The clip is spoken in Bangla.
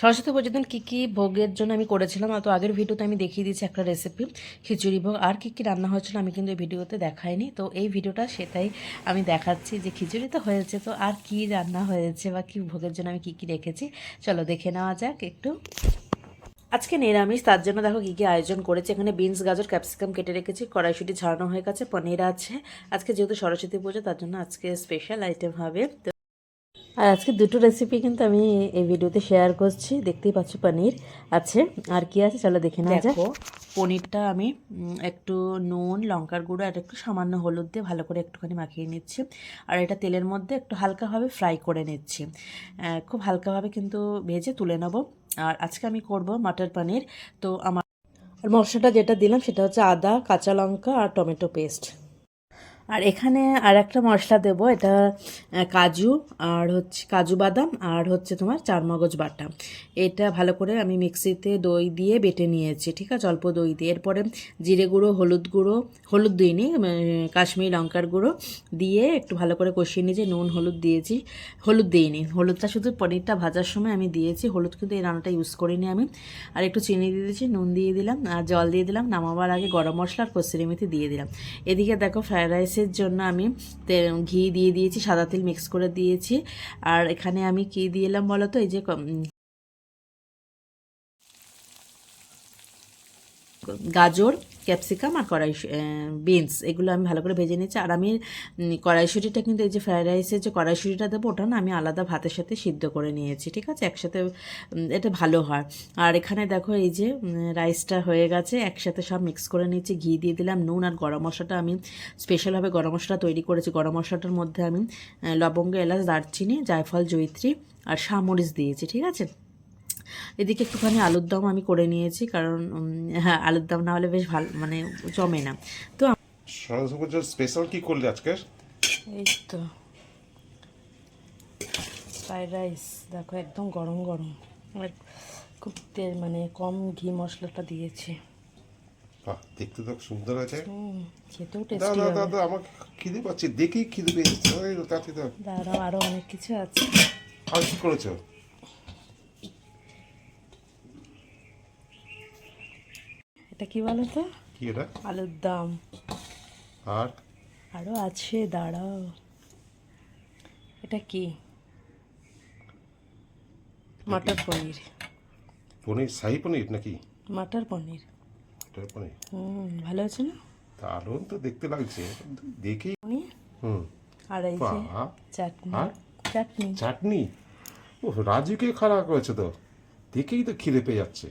সরস্বতী পুজোর দিন কী কী ভোগের জন্য আমি করেছিলাম তো আগের ভিডিওতে আমি দেখিয়ে দিয়েছি একটা রেসিপি খিচুড়ি ভোগ, আর কী কী রান্না হয়েছিল আমি কিন্তু এই ভিডিওতে দেখাইনি। তো এই ভিডিওটা সেটাই আমি দেখাচ্ছি যে খিচুড়ি তো হয়েছে, তো আর কি রান্না হয়েছে বা কী ভোগের জন্য আমি কী কী রেখেছি, চলো দেখে নেওয়া যাক একটু। আজকে নিরামিষ, তার জন্য দেখো কী কী আয়োজন করেছি, এখানে বিনস, গাজর, ক্যাপসিকাম কেটে রেখেছি, কড়াইশুটি ছাড়ানো হয়ে গেছে, পনির আছে। আজকে যেহেতু সরস্বতী পুজো, তার জন্য আজকে স্পেশাল আইটেম হবে। আর আজকে দুটো রেসিপি কিন্তু আমি এই ভিডিওতে শেয়ার করছি। দেখতেই পাচ্ছ পনির আছে। আর কি আছে? চলো দেখে নেওয়া যাক। পনিরটা আমি একটু নুন লঙ্কার গুঁড়ো আর একটু সামান্য হলুদ দিয়ে ভালো করে একটুখানি মাখিয়ে নিচ্ছি। আর এটা তেলের মধ্যে একটু হালকাভাবে ফ্রাই করে নিচ্ছি। খুব হালকাভাবে কিন্তু ভেজে তুলে নেব। আর আজকে আমি করব মাটার পনির। তো আমার আর মশলাটা যেটা দিলাম সেটা হচ্ছে আদা কাঁচা লঙ্কা আর টমেটো পেস্ট আর এখানে আর একটা মশলা দেবো, এটা কাজু আর হচ্ছে কাজু বাদাম আর হচ্ছে তোমার চারমগজ বাটা। এটা ভালো করে আমি মিক্সিতে দই দিয়ে বেটে নিয়েছি, ঠিক আছে? অল্প দই দিয়ে। এরপরে জিরে গুঁড়ো, হলুদ গুঁড়ো, হলুদ দিইনি কাশ্মীরি লঙ্কার গুঁড়ো দিয়ে একটু ভালো করে কষিয়ে নিয়েছি, নুন, হলুদ দিয়েছি। হলুদ দিইনি হলুদটা শুধু পনিরটা ভাজার সময় আমি দিয়েছি, হলুদ কিন্তু এই রান্নাটা ইউজ করিনি আমি। আর একটু চিনি দিয়ে দিয়েছি, নুন দিয়ে দিলাম, আর জল দিয়ে দিলাম, নামাবার আগে গরম মশলা আর কসুরি মেথি দিয়ে দিলাম। এদিকে দেখো ফ্রায়েড রাইসের জন্য আমি ঘি দিয়ে দিয়েছি, সাদা তেল মিক্স করে দিয়েছি। আর এখানে আমি কি এলাম বলো তো? এই যে ক- উম, গাজর, ক্যাপসিকাম আর কড়াই বিনস, এগুলো আমি ভালো করে ভেজে নিচ্ছি আর আমি কড়াইশুঁটিটা কিন্তু এই যে ফ্রায়েড রাইসের যে কড়াইশুঁটিটা দেবো, ওটা না আমি আলাদা ভাতের সাথে সিদ্ধ করে নিয়েছি, ঠিক আছে? একসাথে এটা ভালো হয়। আর এখানে দেখো এই যে রাইসটা হয়ে গেছে, একসাথে সব মিক্স করে নিচ্ছি ঘি দিয়ে দিলাম, নুন আর গরম মশলাটা আমি স্পেশালভাবে গরম মশলা তৈরি করেছি। গরম মশলাটার মধ্যে আমি লবঙ্গ, এলাচ, দারচিনি, জায়ফল জৈত্রী আর সামরিচ দিয়েছি, ঠিক আছে? এদিকে একটুখানি আলুর দম আমি করে নিয়েছি কারণ হ্যাঁ আলুর দম না হলে বেশ ভালো মানে জমে না। তো সরস্বতী পুজোর স্পেশাল কি করলি আজকে? এই তো। ফ্রাইড রাইস দেখো একদম গরম গরম। খুব তেল মানে কম ঘি মশলাটা দিয়েছি। বাহ দেখতে তো সুন্দর আছে খেতেও টেস্টি দাদা দাদা আমাকে খিদে পাচ্ছে দেখেই খিদে পেয়েছে দাঁড়াও আরও অনেক কিছু আছে। আর কি করেছ? এটা কি বলো তো কি এটা? আলুর দম। আর? আরও আছে দাঁড়াও। এটা কি? মটর পনির। পনির শাহি পনির নাকি? মটর পনির। মটর পনির। হুম ভালো আছে না? দারুণ তো দেখতে লাগছে। পনির? হুম। আর এই যে চাটনি। আর? চাটনি। চাটনি? ও রাজুকে খারাপ করেছে তো। দেখেই তো খিদে পেয়ে যাচ্ছে।